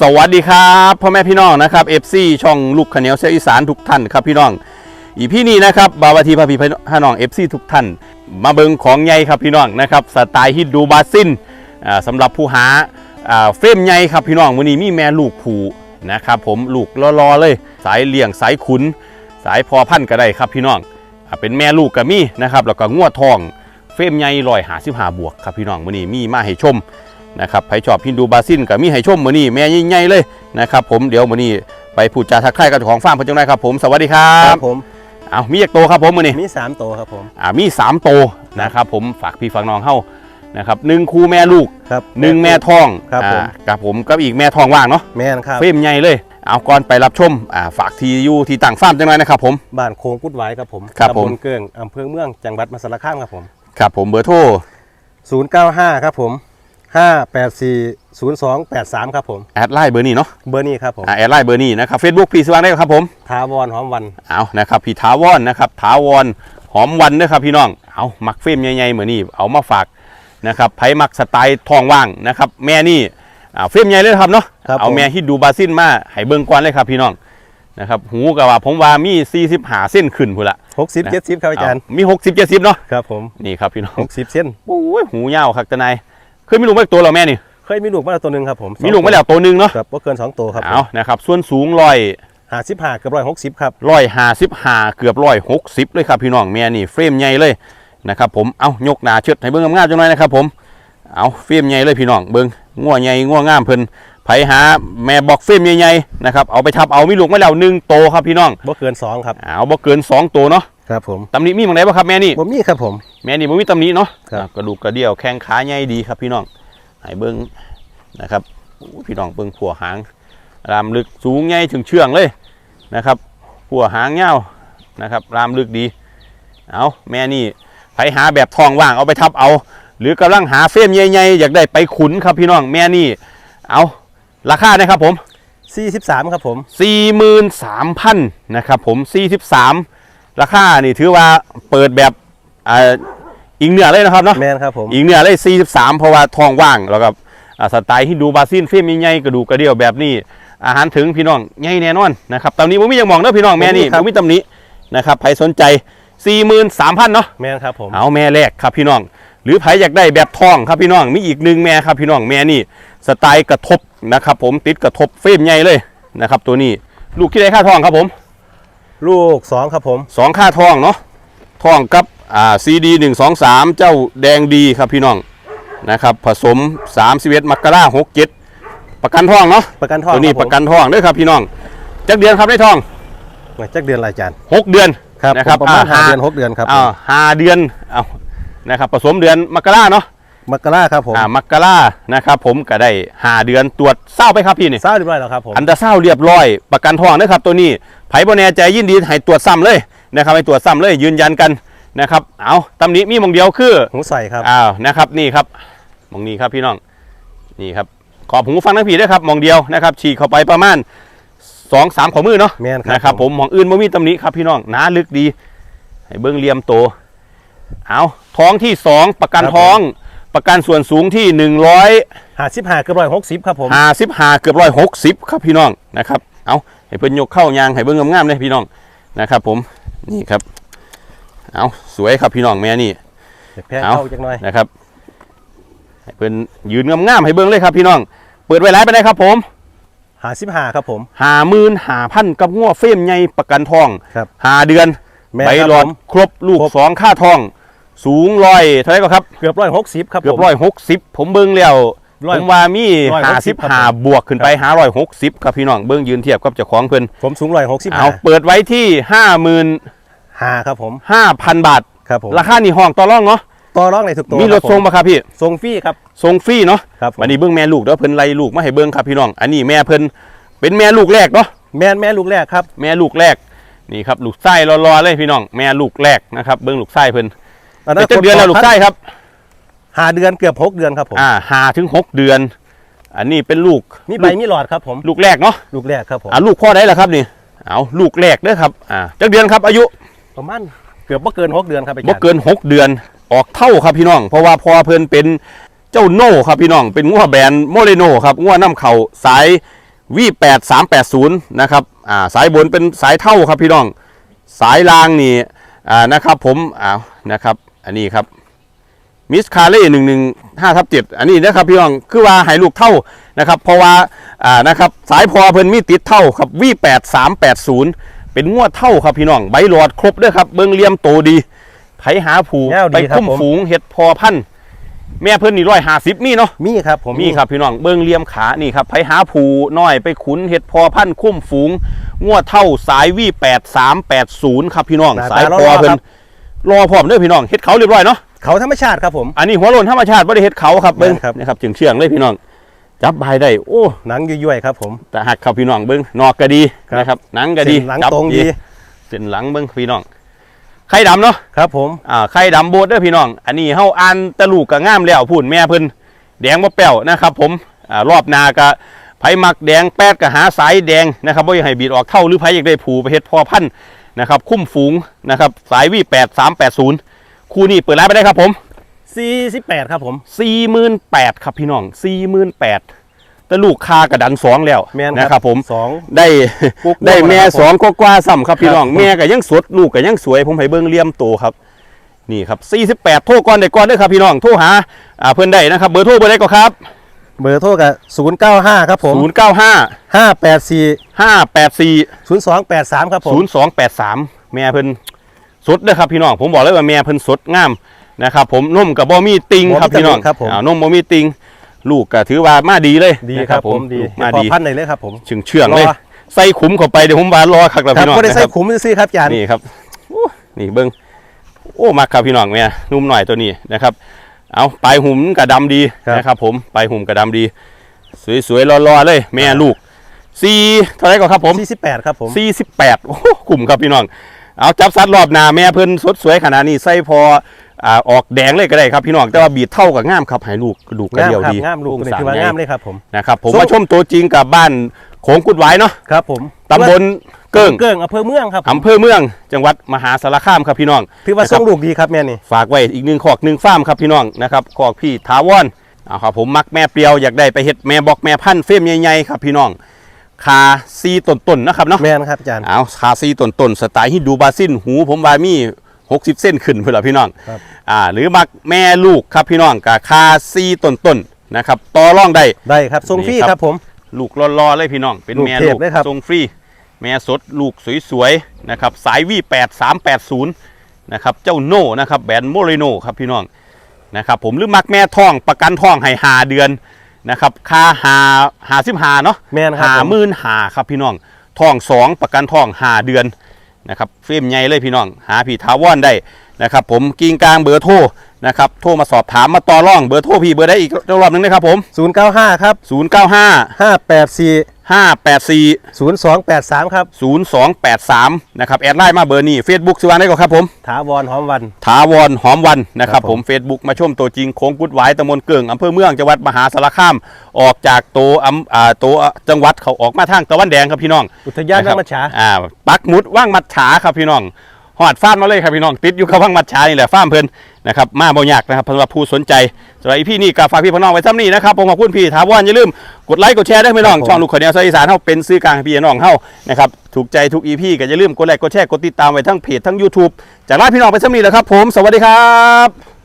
สวัสดีครับพ่อแม่พี่น้องนะครับ FC ช่องลูกขเหนียวเสียอีสานทุกท่านครับพี่น้องอีพี่นี้นะครับบาวาทีพาพีพี่น้อง FC ทุกท่าน มาเบิงของใหญ่ครับพี่น้องนะครับสไตล์ฮิตดูบาซินอ่าสำหรับผู้หาเฟรมใหญ่ครับพี่น้องวันนี้มีแม่ลูกผูนะครับผมลูกรอๆเลย สายเลี้ยงสายขุน สายพอพันธุ์ก็ได้ครับพี่น้องเป็นแม่ลูกก็มีนะครับแล้วก็งวดทองเฟรมใหญ่ลอยหาสิบหาบวกครับพี่น้องวันนี้มีมาให้ชม นะครับใครชอบฮินดูบาซินกับมีให้ชมมือนี้แม่ใหญ่ๆเลยนะครับผมเดี๋ยวมือนี้ไปพูดจาทักทายกับเจ้าของฟาร์มเพิ่นจังไดครับผมสวัสดีครัครับ บผมเอามีอีกโตวครับผมมือนี้มีสามตัวครับผม อ่ามีสามโตวนะครับผมฝากพี่ฝากน้องเฮานะครับหนึ่งคู่แม่ลูกครับ หนึ่งแม่ทองครับผม อ่ากับผมกับอีกแม่ทองว่างเนาะแม่นครับ เฟรมใหญ่เลย เอาก่อนไปรับชมอ่าฝากทีอยู่ที่ต่างฟาร์มจังไดนะครับผม บ้านโคงกุดไว้ครับผมครับผม ตำลเกืองอำเภอเมือง จังหวัดมหาสารคามครับผม ครับผมเบอร์โทร095 ครับผม 584 0283 ครับผม แอดไลน์เบอร์นี้เนาะเบอร์นี้ครับผมอ่าแอดไลน์เบอร์นี้นะครับเฟซบุ๊กพี่สว่างได้ครับผมทาวรหอมวัน เอานะครับพี่ถาวรนะครับถาวรหอมวันนะครับพี่น้องเอามักเฟรมใหญ่ๆเหมือนนี่เอามาฝากนะครับไผมักสไตล์ทองว่างนะครับแม่นี่อ่าเฟรมใหญ่เลยนะครับเนาะครับเอาผมแม่ฮิตดูบาซินมาให้เบิ่งก่อนเลยครับพี่น้องนะครับหูกับว่าผมว่ามี40หาเส้นขึ้นพุ่นละ60 70ครับอาจารย์ เมี60 70เนาะครับผม นี่ครับพี่น้อง 60เส้น โอ้ยหูยาวครับตะนาย เคยมีลูกไหมตัวเราแม่นี่ เคยมีลูกมาแล้วตัวหนึ่งครับผมมีลูกมาแล้วตัวหนึงเนาะครับบ่เกิน2ตัวครับเอานะครับ ส่วนสูงร้อย55เกือบ160ครับร้อยห้าสิบห้าเกือบร้อยหกสิบเลยครับพี่น้องแม่นี่เฟรมใหญ่เลยนะครับผมเอายกหนาเชิดให้เบิ้งงามๆจังหน่อยนะครับผมเอาเฟรมใหญ่เลยพี่น้องเบิ้งงัวใหญ่งัวงามเพิ่นไผหาแม่บอกเฟรมใหญ่ๆนะครับเอาไปทับเอามีลูกมาแล้วหนึ่งโตครับพี่น้องบ่เกิน2ครับเอาบ่เกินสองโตเนาะ ครับผมตำหนิมีมังไหนบ่ครับแม่นี่บ่มีครับผม แม่นี่บ่มีตำหนิเนาะครับ อะกระดูกกระเดี่ยวแข้งขาใหญ่ดีครับพี่น้องให้เบิ้งนะครับโอ้พี่น้องเบิ้งผัวหางรามลึกสูงใหญ่ถึงเชื่องเลยนะครับผัวหางยาวนะครับรามลึกดี เอาแม่นี่ไปหาแบบทองว่างเอาไปทับเอา หรือกำลังหาเฟรมใหญ่ๆอยากได้ไปขุนครับพี่น้องแม่นี่เอาราคานะครับผม 43 ครับผม 43,000นะครับผม 43 ราคานี่ถือว่าเปิดแบบอ่าอิงเหนือเลยนะครับเนาะแม่นครับผมอิงเหนือเลย43 เพราะว่าทองว่างแล้วก็อ่าสไตล์ฮินดูบาซินเฟรมใหญ่ๆกระดูกกระเดี่ยวแบบนี้ อาหารถึงพี่น้องใหญ่แน่นอนนะครับตำนี้ผมมีอย่างมองเด้อพี่น้องแม่นี่ผมมีตำนี้นะครับใครสนใจ43,000เนาะแม่นครับผมเอาแม่แรกครับพี่น้อง หรือใครอยากได้แบบทองครับพี่น้องมีอีกหนึ่งแม่ครับพี่น้องแม่นี่สไตล์กระทบนะครับผมติดกระทบเฟรมใหญ่เลยนะครับตัวนี้ลูกที่ได้ค่าทองครับผม ลูก2ครับผมสองค่าทองเนาะทองกับอ่าซีดีหนึ่งสองสามเจ้าแดงดีครับพี่น้องนะครับผสม3ามสิบเอ็ดมกราหกเจ็ดประกันทองเนาะประกันทองตัวนี้คบผมประกันทองเด้วยครับพี่น้องจักเดือนครับได้ทองมาจักเดือนอะไรอาจารย์หกเดือนครับนะครับผมประมาณอ่าห้าเดือนหกเดือนครับอ่าห้าเดือนเอานะครับผสมเดือนมกราเนาะ มกราครับผมอ่ามกรานะครับผมก็ได้หาเดือนตรวจเศร้าไปครับพี่นี่ทราบเรียบร้อยแล้วครับผมอันตราเศร้าเรียบร้อย ประกันทองนะครับตัวนี้ไผบ่แน่ใจยินดีให้ตรวจซ้ำเลยนะครับให้ตรวจซ้ำเลยยืนยันกันนะครับเอาตำหนิมีหมองเดียวคือหูใส่ครับอ้าวนะครับนี่ครับหมองนี้ครับพี่น้องนี่ครับขอบหูฟังทั้งผีด้วยครับหมองเดียวนะครับฉีกเข้าไปประมาณสองสามขอมือเนาะแม่นครับนะครับผมหมองอื่นบ่มีตำหนิครับพี่น้องหนาลึกดีให้เบิ้งเหลี่ยมโตเอาท้องที่สองประกันท้อง ประกันส่วนสูงที่หนึ่งร้อยหาสิบหาเกือบร้อยหกสิบครับผมห้าสิบห้าเกือบร้อยหกสิบครับพี่น้องนะครับ เอาให้เพิ่นยกเข้ายางให้เบิ้งงามๆเลยพี่น้องนะครับ ผมนี่ครับ เอาสวยครับพี่น้องแม่นี่แพ้เอาเข้าจักหน่อยนะครับให้เพิ่นยืนงามๆให้เบิ้งเลยครับพี่น้อง เปิดไว้ร้ายไปได้ครับ ผมหาสิบหาครับผมหาหมื่นหาพันกับงัวเฟรมใหญ่ประกันทองครับหาเดือนแม่ใบครับหลอดผมครบลูกครบสองค่าทอง สูงร้อยเท่าไหรก็ครับเกือบร้อยหกสิบครับเกือบผมร้อยหกสิบผมเบิ้งแล้วร้อยผมว่ามีร้อยหาหกสิสิบบครับหาผมบวกขึ้นไปหาร้อยหกสิบครับพี่น้องเบิ้งยืนเทียบกับเจ้าของเพิ่นผมสูงร้อยหกสิบเอาหาเปิดไว้ที่ห้าหมื่นหาครับผมห้าพันบาทครับผมราคานี่ห้องต่อรองเนาะต่อร้องในทุกตัวมีรถคบผทรงปะครับพี่ทรงฟรีครับทรงฟรีเนาะครับผมวันนี้เบิ้งแม่ลูกเด้อเพิ่นไล่ลูกมาให้เบิ้งครับพี่น้องอันนี้แม่เพิ่นเป็นแม่ลูกแรกเนาะแม่นแม่ลูกแรกครับ แม่ลูกแรกนี่ครับลูกไส้รอๆเลยพี่น้องแม่ลูกแรกนะครับเบิ้งลูกไส้เพิ่น ตอนเป็นจักเดือนแล้วลูกไส้ครับหาเดือนเกือบหกเดือนครับผมอ่าหาถึงหกเดือน อันนี้เป็นลูกมีใบมีหลอดครับผมลูกแรกเนาะลูกแรกครับผมอ่าลูกพ่อได้แล้วครับนี่เอาลูกแรกเด้อครับอ่าจักเดือนครับอายุประมาณเกือบบ่เกินหกเดือนครับอาจารย์บ่เกิน6เดือนออกเท่าครับพี่น้อง เพราะว่าพอเพิ่นเป็นเจ้าโน่ครับพี่น้องเป็นงัวแบรนด์โมเรโนครับงัวน้ำเข่าสาย V8 380นะครับอ่าสายบนเป็นสายเท่าครับพี่น้อง สายล่างนี่อ่านะครับผมอ้าวนะครับ อันนี้ครับมิสคาเล่หนึ่งหนึ่งห้าทับเจ็ดอันนี้นะครับพี่น้องคือว่าให้ลูกเท่านะครับ เพราะว่าอ่านะครับสายพอเพิ่นมีติดเท่าครับ V8 380เป็นงวดเท่าครับพี่น้องใบหลอดครบเด้วยครับเบิ้งเหลี่ยมโตดีไผหาผูแนวดีไปครับคุ้มผม ฝูงเห็ดพอพันธุ์แม่เพิ่นนี่ร้อยห้าสิบมีเนาะ มีครับผมมีครับพี่น้องเบิ้งเหลี่ยมขานี่ครับไผหาผูน้อยไปขุนเห็ดพอพันธุ์คุ้มฝูงงวดเท่าสาย V8 380ครับพี่น้อง หน้าสายตาพอรอๆเพิ่คนรับ รอพร้อมเด้อพี่น้องเฮ็ดเขาเรียบร้อยเนาะเขาธรรมชาติครับผม อันนี้หัวโลนธรรมชาติบ่ได้เฮ็ดเขาครับเบิ้งแม่นครับนะครับจึงเชื่องเลยพี่น้อง จับบายได้โอ้หนังยุ่ยๆครับผมแต่หักครับพี่น้องเบิ้งนอกก็ดีครับนะครับหนังก็ดีเส้นหลังจับตรงดีเส้นหลังเบิ้งพี่น้องไข่ดำเนาะครับผมอ่าไข่ดำโบดเด้อพี่น้อง อันนี้เฮาอ่านแตะลูกก็งามแล้วพูดแม่เพิ่นแดงบ่แป้วนะครับผมอ่ารอบหนาก็ไผมักแดงแป๊ดก็หาสายแดงนะครับบ่อยากให้บีดออกเท่าหรือไผอยากได้ผูไปเฮ็ดพอพันธุ์ นะครับคุ้มฝูงนะครับสาย V8 380คู่นี้เปิดร้านไปได้ครับผม48ครับผม48,000ครับพี่น้อง48,000แต่ลูกคากระดันสองแล้วแม่นนะครับผมสองได้กุ๊กได้แม่ครับผมสองก็กว่าซ้ำครับพี่น้องครับแม่ก็ยังสดลูกก็ยังสวยผมให้เบิ่งเลี่ยมโตครับนี่ครับ48 โทรก่อนได้ก่อนเด้อครับพี่น้อง โทรหาอ่าเพิ่นได้นะครับ เบอร์โทรเบอร์ใดก็ครับ เบอร์โทรกับ095ครับผม095 584 584 0283ครับผม0283แม่เพิ่นสดเด้อครับพี่น้องผมบอกเลยว่าแม่เพิ่นสดงามนะครับผมนมกับบ่มีติงครับพี่น้องครับผมอ่านมบ่มีติง ลูกก็ถือว่ามาดีเลยดีนะครับผมดีลูกมาพอดีพันธุ์ไหนเลยครับผมเชื่องเชื่องๆเลยรอใส่ขุมเข้าไปเดี๋ยวผมวานรอคักแล้วครับพี่น้องก็ได้นะใส่ครับขุมซื้อๆครับอาจารย์นี่ครับโอ้นี่เบิ้งโอ้มักครับพี่น้องแม่นุ่มหน่อยตัวนี้นะครับ เอาปลายหุ่มกระดำดีนะครับ ผมปลายหุ่มกระดำดี สวยๆรอๆเลย แม่ลูกสี่เท่าไหรก่อนครับผม48ครับผมสี่สิบแปดโอ้โหกลุ่มครับพี่น้อง เอาจับซัดรอบหนาแม่เพิ่นสดสวยขนาดนี้ใส่พออ่าออกแดงเลยก็ได้ครับพี่น้องแต่ว่าบีดเท่ากับง่ามครับให้ลูกกระดูกกระงามเดียวครับดีงามลูกโครนี่สร้ถือว่าใหญ่งามเลยครับผมนะครับผมส้มมาชมตัวจริงกับบ้าน โขงกุดไว้เนาะครับผมตำบลเกิ้งเกิ้งอำเภอเมืองครับอำเภอเมือง จังหวัดมหาสารคามครับพี่น้องถือว่านะคส่รับงลูกดีครับแม่นี่ฝากไว้อีกหนึ่งขอกหนึ่งฟาร์มครับพี่น้องนะครับขอกพี่ถาวรเอาครับผมมักแม่เปรียวอยากได้ไปเฮ็ดแม่บอกแม่พันธุ์เฟรมใหญ่ๆครับพี่น้องคาซีต้นๆนะครับเนาะแม่นครับอาจารย์เอาคาซีต้นๆสไตล์ฮินดูบาซินหูผมว่ามี60 เส้นขึ้นเพื่อพี่น้องครับอ่าหรือมักแม่ลูกครับพี่น้องกับคาซีต้นๆนะครับต่อร่องได้ได้ครับส่งฟรีนี่ครับครับผม ลูกรอๆเลยพี่น้อง เป็นลูกแม่เทลูพกเลยครับทรงฟรี แม่สดลูกสวยๆนะครับ สาย V8 380นะครับเจ้าโน่นะครับแบรนด์โมเรโนครับพี่น้องนะครับผมหรือมักแม่ท้องประกันท้องให้หาเดือนนะครับค่าหาหาสิบหาเนาะแม่นครับหาผมหมื่นหาครับพี่น้องท้องสองประกันท้องหาเดือนนะครับเฟรมใหญ่เลยพี่น้อง หาพี่ทาวอนได้นะครับผมกิ่งกลางเบอร์โทร นะครับโทรมาสอบถามมาต่อร่องเบอร์โทรพี่เบอร์ได้อีกรอบหนึงนะครับผม095 ครับ 095 584 584 0283 ครับ 0283นะครับแอดไลน์มาเบอร์นี้ Facebook สิวานได้ก่อนครับผมถาวรหอมวัน ถาวรหอมวันนะครับครับผผมม Facebook มาชมตัวจริงโค้งกุดหวายตำบลเกิงอำเภอเมืองจังหวัดมหาสารคาม ออกจากตัวอำอ่าตัวจังหวัดเขาออกมาทางตะวันแดงครับพี่น้องอุทยานนะครับน้ำมัชชาอ่าปักหมุดว่างมัดฉาครับพี่น้องห อดฟาดมาเลยครับพี่น้องติดอยู่กับว่างมัดฉานี่แหละฟาร์มเพิ่นนะครับมาบ่ยากนะครับสำหรับผู้สนใจสำหรับอีพี่นี่กับฝากพี่พี่น้องไว้ซ้ำนี่นะครับผมขอบคุณพี่ถาวรอย่าลืมกดไลค์กดแชร์ด้วยพี่น้องครับผมช่องลูกขอแนวสายอีสานเฮาเป็นซื้อกลางให้พี่น้องเฮานะครับถูกใจทุกอีพี่ก็อย่าลืมกดไลค์กดแชร์กดติดตามไว้ทั้งเพจทั้ง YouTube จากลาพี่น้องไปซ้ำนี่แหละครับผมสวัสดีครับ